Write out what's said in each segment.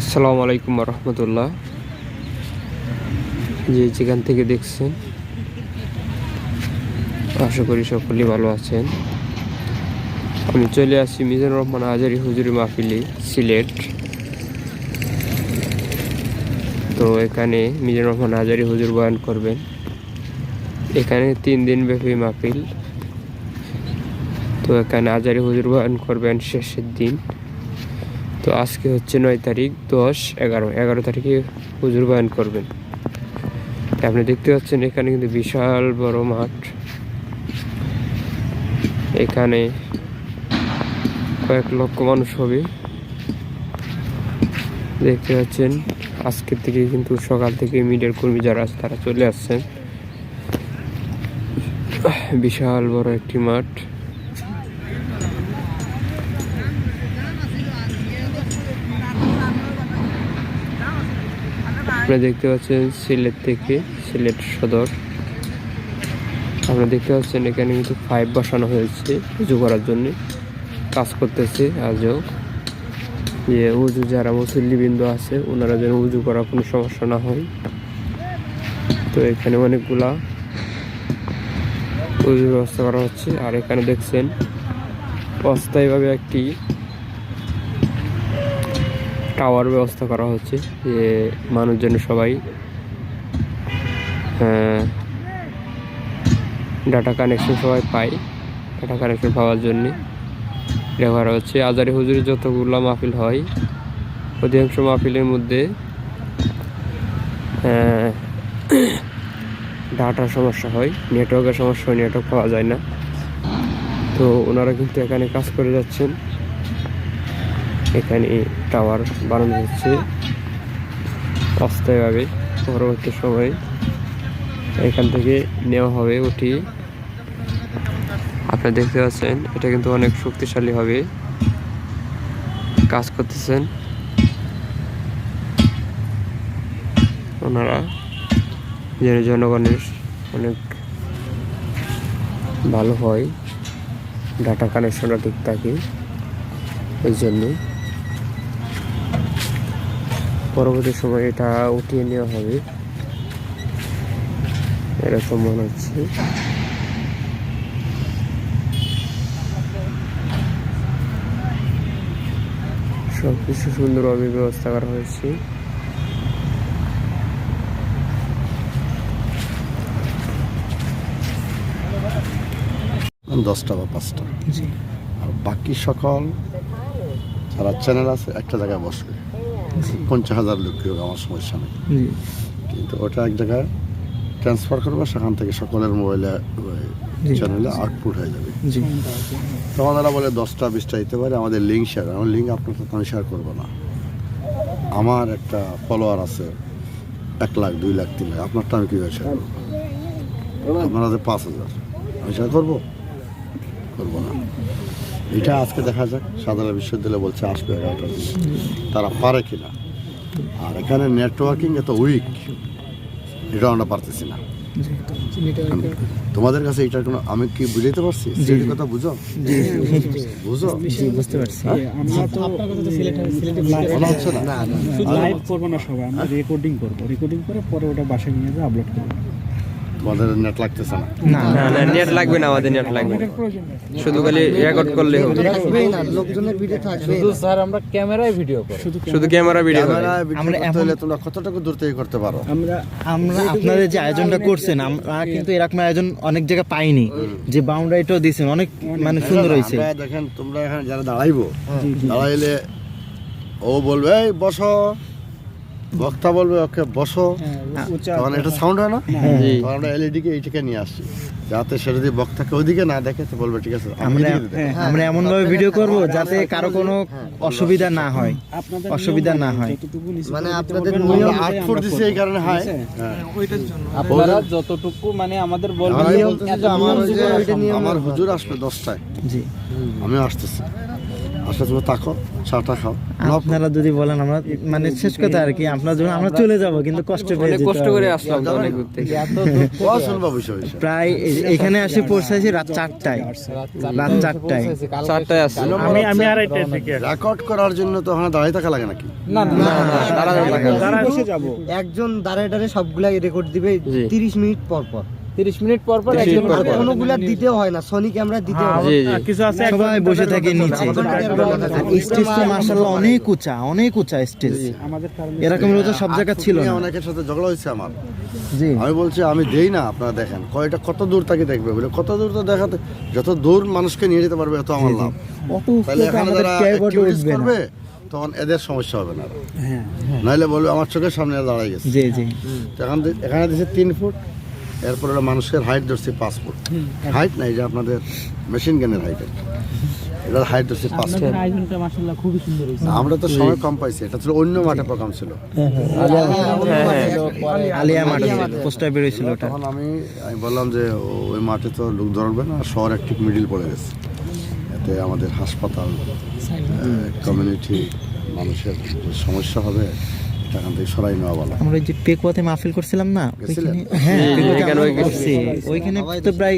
আসসালামু আলাইকুম রহমতুল্লাহ যে যেখান থেকে দেখছেন, আশা করি সকলেই ভালো আছেন। আমি চলে আসছি মিজানুর রহমান হাজারি হুজুরি মাহফিলি, সিলেট। তো এখানে মিজানুর রহমান হাজারি হুজুর বয়ান করবেন। এখানে তিন দিন ব্যাপী মাহফিল। তো এখানে হাজারি হুজুর বয়ান করবেন শেষের দিন। তো আজকে হচ্ছে নয় তারিখ, দশ, এগারো। এগারো তারিখে হুজুর বয়ান করবেন। আপনি দেখতে পাচ্ছেন, এখানে কিন্তু বিশাল বড় মাঠ। এখানে কয়েক লক্ষ মানুষ হবে। দেখতে পাচ্ছেন, আজকের থেকে কিন্তু সকাল থেকে মিডিয়ার কর্মী যারা আছে, তারা চলে আসছেন। বিশাল বড় একটি মাঠ। আপনারা দেখতে পাচ্ছেন সিলেট থেকে, সিলেট সদর। আপনারা দেখতে পাচ্ছেন এখানে কিন্তু পাইপ বসানো হয়েছে উজু করার জন্য। কাজ করতেছে আজও। যে উজু যারা মুসল্লিবৃন্দ আছে, ওনারা যেন উজু করার কোনো সমস্যা না হয়। তো এখানে অনেকগুলা উজুর ব্যবস্থা করা হচ্ছে। আর এখানে দেখছেন, অস্থায়ীভাবে একটি টাওয়ার ব্যবস্থা করা হচ্ছে যে মানুষজন সবাই ডাটা কানেকশন সবাই পায় ডাটা কানেকশন পাওয়ার জন্যে। ব্যবহার হচ্ছে। আজারি হুজুরে যতগুলো মাহফিল হয়, অধিকাংশ মাহফিলের মধ্যে ডাটার সমস্যা হয় নেটওয়ার্কের সমস্যা হয় নেটওয়ার্ক পাওয়া যায় না। তো ওনারা কিন্তু এখানে কাজ করে যাচ্ছেন। এখানে টাওয়ার বানানো হচ্ছে। অস্থায়ীভাবে, পরবর্তী সময়ে এখান থেকে নেওয়া হবে ওটি। আপনারা দেখতে পাচ্ছেন, এটা কিন্তু অনেক শক্তিশালী হবে। কাজ করতেছেন। ওনারা যেন জনগণের অনেক ভালো হয়, ডাটা কানেকশনটা ঠিক থাকে। ওই জন্য পরবর্তী সময় এটা উঠিয়ে নেওয়া হবে। এরকম মনে হচ্ছে। সব কিছু সুন্দরভাবে ব্যবস্থা করা হয়েছে। দশটা বা পাঁচটা। আর বাকি সকল যারা চ্যানেল আছে একটা জায়গায় বসবে। পঞ্চাশ হাজার লোক হোক আমার সমস্যা নেই? কিন্তু ওটা এক জায়গায় ট্রান্সফার করবে সেখান থেকে সকলের মোবাইলে চ্যানেলে আউটপুট হয়ে যাবে। তখন ওরা বলে দশটা বিশটা দিতে পারে আমাদের লিঙ্ক শেয়ার আমার লিঙ্ক আপনার সাথে আমি শেয়ার করব না। আমার একটা ফলোয়ার আছে এক লাখ দুই লাখ তিন লাখ। আপনারটা আমি কীভাবে শেয়ার করব? আপনার হাতে পাঁচ হাজার। আমি শেয়ার করব? করব না। এটা আজকে দেখা যাক। সাধারণ বিশ্ববিদ্যালয় বলছে আসবে এগারোটার তারা পারে কিনা। আর এখানে নেটওয়ার্কিং এত উইক এটা আমরা পারতেছি না। তোমাদের কাছে এটার কোনো আমি কি বুঝাইতে পারছি? সিলেটের কথা বুঝো? বুঝো? বুঝতে পারছি। আমরা তো বলা হচ্ছে না? লাইভ করব না সবাই আমরা রেকর্ডিং করব। রেকর্ডিং করে পরে ওটা বাসায় নিয়ে যেয়ে আপলোড করব। তোমাদের নেট লাগতেছে না। না না না নেট লাগবে না আমাদের নেট লাগবে শুধু খালি রেকর্ড করলে হবে। শুধু স্যার আমরা ক্যামেরায় ভিডিও করি। শুধু ক্যামেরা ভিডিও হবে আমরা করতে এখন- হলে তোমরা কতটুকু দূর থেকে করতে পারো? আমরা আমরা আপনাদের যে আয়োজনটা করছেন আমরা কিন্তু এরকম আয়োজন অনেক জায়গায় পাইনি। যে বাউন্ডারিটাও দিয়েছেন অনেক মানে সুন্দর হয়েছে। দেখেন তোমরা এখানে যারা দাঁড়াইবো দাঁড়াইলে ও বলবে এই বসো। বক্তা বলবে ওকে বসো। হ্যাঁ, উঁচা তখন এটা সাউন্ড হয় না? তখন আমরা এলইডি কে এইটাকে নিয়ে আসছি। যাতে সেটা যদি বক্তাকে ওইদিকে না দেখে তো বলবে ঠিক আছে আমরা হ্যাঁ, এমন ভাবে ভিডিও করব যাতে কারও কোনো অসুবিধা না হয়। অসুবিধা না হয়। মানে আপনাদের নিয়ম আট ফুট দিছে এই কারণে হয়? আছে? হ্যাঁ। আপনারা যতটুকু মানে আমাদের বলবেন আমি আমার হুজুর আসবে দশটায়। জি। আমিও আসতেছি। তুমি চাটা খাও। আপনারা যদি বলেন আমরা মানে শেষ কথা আর কি আপনারা যখন আমরা চলে যাব কিন্তু কষ্ট পেয়ে কষ্ট করে আসলাম অনেক দূর থেকে। প্রায় এখানে আসে পৌঁছাইছি রাত চারটায়। রাত চারটায়। চারটায় আসছে। আমি আমি আর থেকে রেকর্ড করার জন্য তো ওখানে দাঁড়িয়ে থাকা লাগে নাকি? না না একজন দাঁড়ায় দাঁড়ায় সবগুলা রেকর্ড দিবে তিরিশ মিনিট পর পর। 30 মিনিট পর পর 30 একজন মিনিট পর করে। পর। কোনোগুলা দিতেও হয় না সোনি ক্যামেরা দিতে হয় জি কিছু আছে সবাই বসে থাকে নিচে। স্টেজ তো মার্শাল্লাহ অনেক উঁচা অনেক উঁচা স্টেজ। এরকম সব জায়গায় ছিল না। অনেকের সাথে ঝগড়া হয়েছে আমার। জি। আমি বলছি আমি দেই না আপনারা দেখেন। কয়টা কত দূর তাকে দেখবে বলে? কত দূর তো দেখাতে যত দূর মানুষকে নিয়ে যেতে পারবে এত আমার লাভ। অত তাহলে এখানে আমাদের যারা উঠবে না। করবে তখন এদের সমস্যা হবে না আর। হ্যাঁ নাইলে বলবে আমার চোখের সামনে দাঁড়াই গেছে। জি জি। এখান এখানে দিচ্ছে তিন ফুট। এরপরে মানুষের হাইট ধরছে পাঁচ ফুট। হাইট নাই যে আপনাদের মেশিন গানের হাইট এটার হাইট ধরছে হয়েছে। আমরা তো সময় কম পাইছি এটা ছিল অন্য মাঠে প্রোগ্রাম ছিল। আলিয়া মাঠ। পোস্টার বেরোয়েছিল তখন আমি আমি বললাম যে ওই মাঠে তো লোক ধরবে না শহর একটু মিডিল পড়ে গেছে। এতে আমাদের হাসপাতাল কমিউনিটি মানুষের সমস্যা হবে। এখান থেকে সরাই নেওয়া বলা। আমরা যে পেকুয়াতে মাহফিল করছিলাম না ওইখানে হ্যাঁ ওইখানে তো প্রায়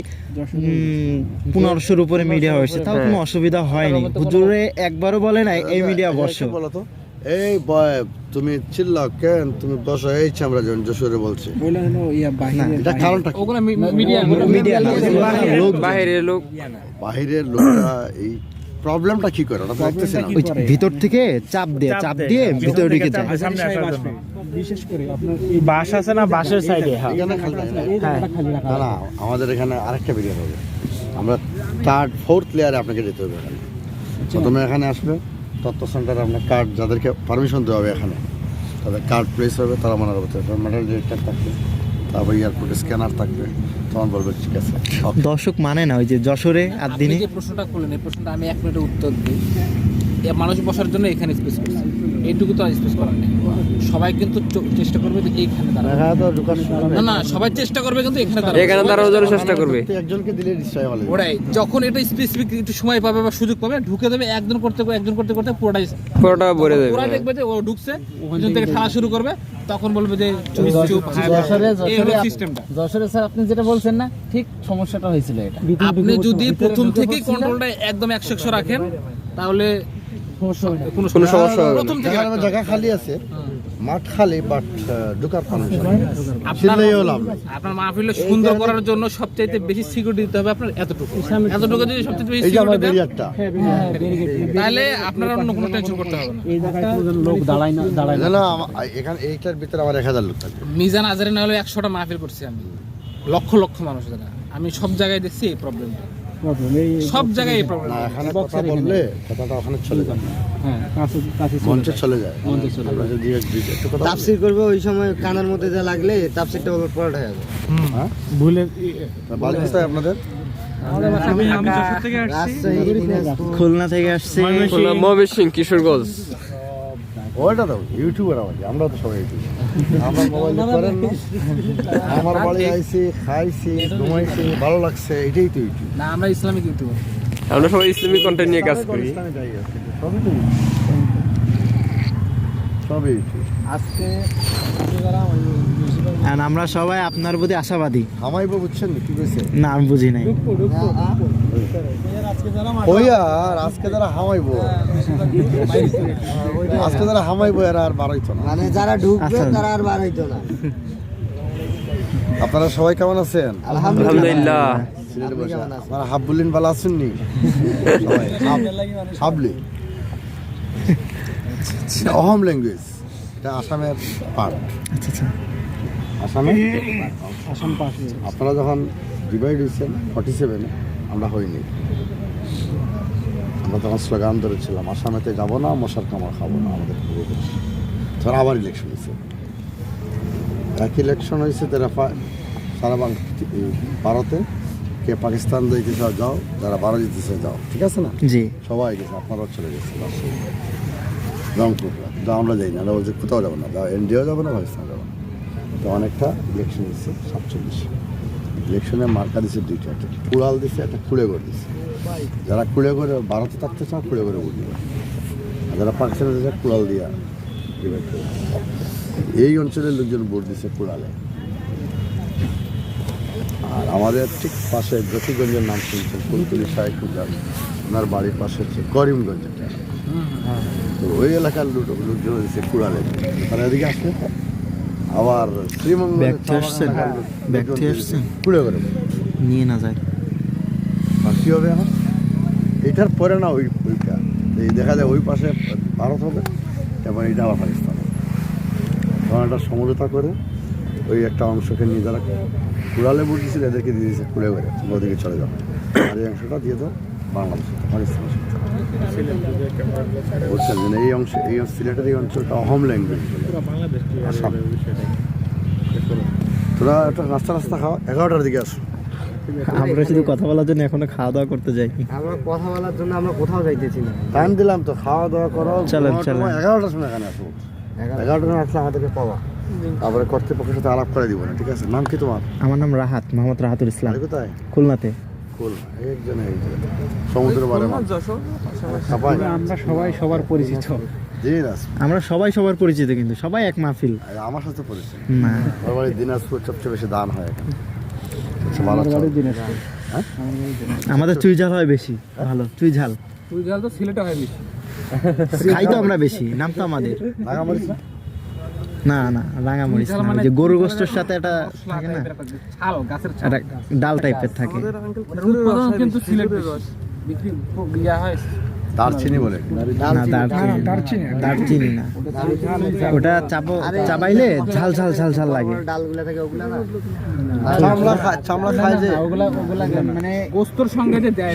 পনেরোশোর উপরে মিডিয়া হয়েছে। তাও কোনো অসুবিধা হয়নি। হুজুরে একবারও বলে নাই এই মিডিয়া বসো। বলো তো? এই বয় তুমি চিল্লাও কেন? তুমি বসো এই আমরা যেমন যশোরে বলছি। ইয়া এটা কারণটা ওগুলো মিডিয়া লোক। বাহিরের লোক। বাহিরের লোকরা এই প্রবলেমটা কি করে? ওটা তো না। ওই ভিতর থেকে চাপ দিয়ে চাপ দিয়ে ভিতরে ঢুকে যায়। সামনে আসার জন্য বিশেষ করে আপনার এই বাস আছে না বাসের সাইডে হ্যাঁ। এখানে খালি না। রাখা না আমাদের এখানে আরেকটা ভিডিও হবে। আমরা থার্ড ফোর্থ লেয়ারে আপনাকে যেতে হবে এখানে। প্রথমে এখানে আসবে তথ্য সেন্টারে আপনার কার্ড যাদেরকে পারমিশন দেওয়া হবে এখানে তাদের কার্ড প্লেস হবে তারা মনে মেটাল ডিটেক্টর থাকবে। তারপর এয়ারপোর্টে স্ক্যানার থাকবে। তখন বলবে ঠিক আছে দর্শক মানে না ওই যে যশোরে আর দিনে? যে প্রশ্নটা করলেন এই প্রশ্নটা আমি এক মিনিটে উত্তর দিই। মানুষ বসার জন্য এখানে স্পেস করছে। এইটুকু তো স্পেস করার নেই। সবাই কিন্তু চেষ্টা করবে যে এইখানে না না সবাই চেষ্টা করবে কিন্তু এখানে এখানে দাঁড়ানোর জন্য চেষ্টা করবে। একজনকে দিলে ওরাই যখন এটা স্পেসিফিক একটু সময় পাবে বা সুযোগ পাবে ঢুকে দেবে একজন করতে করতে একজন করতে করতে পুরোটাই পুরোটা ভরে দেবে। ওরা দেখবে যে ও ঢুকছে ওখান থেকে খেলা শুরু করবে। তখন বলবে যে হায় যশোরে যশোরে সিস্টেমটা যশোরে স্যার আপনি যেটা বলছেন না ঠিক সমস্যাটা হয়েছিল এটা। আপনি যদি প্রথম থেকে কন্ট্রোলটা একদম একশো একশো রাখেন তাহলে সমস্যা হবে কোনো কোনো সমস্যা প্রথম থেকে জায়গা খালি আছে। মাঠ খালি বাট ঢুকার পারমিশন আপনার চিল্লাইও লাভ আপনার মাহফিল সুন্দর করার জন্য সবচাইতে বেশি সিকিউরিটি দিতে হবে আপনার এতটুকু। এতটুকু যদি সবচেয়ে বেশি সিকিউরিটি দেন তাহলে আপনার অন্য কোনো টেনশন করতে হবে না। এই জায়গায় লোক দাঁড়ায় না দাঁড়ায় না। না এখানে এইটার ভিতরে আমার এক হাজার লোক থাকবে। মিজান আজারে না হলে একশোটা মাহফিল করছি আমি। লক্ষ লক্ষ মানুষ আমি সব জায়গায় দেখছি এই প্রবলেমটা সব জায়গায় প্রবলেম এখানে কথা বললে কথাটা ওখানে চলে যায়। হ্যাঁ কাছে কাছে চলে মঞ্চে চলে যায়। মঞ্চে চলে আমরা যদি একটু কথা বলি। করবে ওই সময় কানের মধ্যে যা লাগলে তাফসিরটা যাবে। হ্যাঁ? ভুলে বাড়ি কোথায় আপনাদের? খুলনা থেকে আসছি। খুলনা কিশোরগঞ্জ। ওইটা দাও ইউটিউবার আমরা তো সবাই ইউটিউবার। আমার মোবাইল করেন না। আমার বাড়ি আইছি খাইছি ঘুমাইছি ভালো লাগছে এটাই তো না আমরা ইসলামিক ইউটিউবার আমরা সবাই ইসলামিক কন্টেন্ট নিয়ে কাজ করি। সবই আমরা সবাই আপনার প্রতি আশাবাদী। হামাইবো বুঝছেন কি কইছে? না আমি বুঝি নাই। ওই আর আজকে যারা হামাইবো। আজকে যারা হামাইবো এরা আর বাড়াইতো না। মানে যারা ঢুকবে আচ্ছা। তারা আর বার হইতো না। আপনারা সবাই কেমন আছেন? আলহামদুলিল্লাহ। আপনারা হাবুলিন বালা সবাই। হাবলি। অহম ল্যাঙ্গুয়েজ এটা আসামের পার্ট আচ্ছা আচ্ছা। আসামে? আপনারা যখন ডিভাইড হয়েছেন ফর্টি সেভেনে আমরা হইনি। আমরা তখন স্লোগান ধরেছিলাম আসামেতে যাব না মশার কামড় খাব না আমাদের পূর্বপুরুষ তখন আবার ইলেকশন হয়েছে এক ইলেকশন হয়েছে তারা সারা বাং ভারতে। কে পাকিস্তান দিকে যাও যারা ভারত জিতেছে যাও ঠিক আছে না? জি। সবাই গেছে আপনারাও চলে গেছে রাজশাহী। রংপুর যা আমরা যাই না বলছি কোথাও যাব না যা এনডিও যাব না পাকিস্তান যাব না। তো অনেকটা ইলেকশন দিচ্ছে সাতচল্লিশ। ইলেকশনে মার্কা দিছে দুইটা, একটা কুড়াল দিচ্ছে একটা খুলে করে দিচ্ছে যারা কুড়ে করে ভারতে থাকতে চাও কুড়ে করে বুঝবে আর যারা পাকিস্তানে যাচ্ছে কুড়াল দিয়া এই অঞ্চলের লোকজন ভোট দিছে কুড়ালে। আর আমাদের ঠিক পাশে জ্যোতিগঞ্জের নাম শুনছেন কুলতুলি কুজার ওনার বাড়ির পাশে হচ্ছে করিমগঞ্জ। তো ওই এলাকার লোক লোকজন দিচ্ছে কুড়ালে। তারা এদিকে আসলে? আবার শ্রীমঙ্গল ব্যক্তি আসছেন? ব্যক্তি আসছেন? কুড়ে করে। নিয়ে না যায়। আর কী হবে এখন? এটার পরে না ওই ওইটা। এই দেখা যায় ওই পাশে ভারত হবে এবং এটা আবার পাকিস্তান তখন একটা সমঝোতা করে ওই একটা অংশকে নিয়ে যারা কুড়ালে বুঝেছিল এদেরকে দিয়ে দিয়েছে কুড়ে করে। ওদিকে চলে যাবে। আর এই অংশটা দিয়ে দাও বাংলাদেশ পাকিস্তানের বুঝছেন এই অংশ এই সিলেটের এই অঞ্চলটা হোম ল্যাঙ্গুয়েজ আসাম। তোরা একটা নাস্তা নাস্তা খাওয়া এগারোটার দিকে আসো। আমরা শুধু কথা বলার জন্য এখনও খাওয়া দাওয়া করতে যাই আমরা কথা বলার জন্য আমরা কোথাও যাইতেছি না। টাইম দিলাম তো খাওয়া দাওয়া করো চলেন, চলেন। এগারোটার সময় এখানে আসব। এগারোটার সময় আসলে আমাদেরকে পাওয়া তারপরে কর্তৃপক্ষের সাথে আলাপ করে দিব না ঠিক আছে? নাম কি তোমার? আমার নাম রাহাত মোহাম্মদ রাহাতুল ইসলাম। কোথায়? খুলনাতে। কুল একজন এই সমুদ্র পারে আমরা সবাই সবার পরিচিত। আমরা সবাই সবার পরিচিত কিন্তু সবাই এক মাহফিল। আমার সাথে পরিচিত। না। দিনাজপুর সবচেয়ে বেশি দান হয় এখানে। আচ্ছা, আমাদের হ্যাঁ? আমাদের চুই ঝাল হয় বেশি ভালো চুই ঝাল। তুই জাল তো সিলেটে হয় বেশি। খাই তো আমরা বেশি নাম তো আমাদের। না? না না রাঙামরিচ না যে গরু গোষ্ঠের সাথে একটা থাকে না? ছাল গাছের ছাল। একটা ডাল টাইপের থাকে। উৎপাদন কিন্তু সিলেট বেশি। বিক্রি হয়। দারচিনি বলে। না দারচিনি দারচিনি না। ওটা চাপো চাবাইলে ঝাল ঝাল ঝাল ঝাল লাগে। ডালগুলা থাকে ওগুলা না? চামড়া চামড়া খায় যে। ওগুলা ওগুলা মানে গোস্তর সঙ্গে যে দেয়।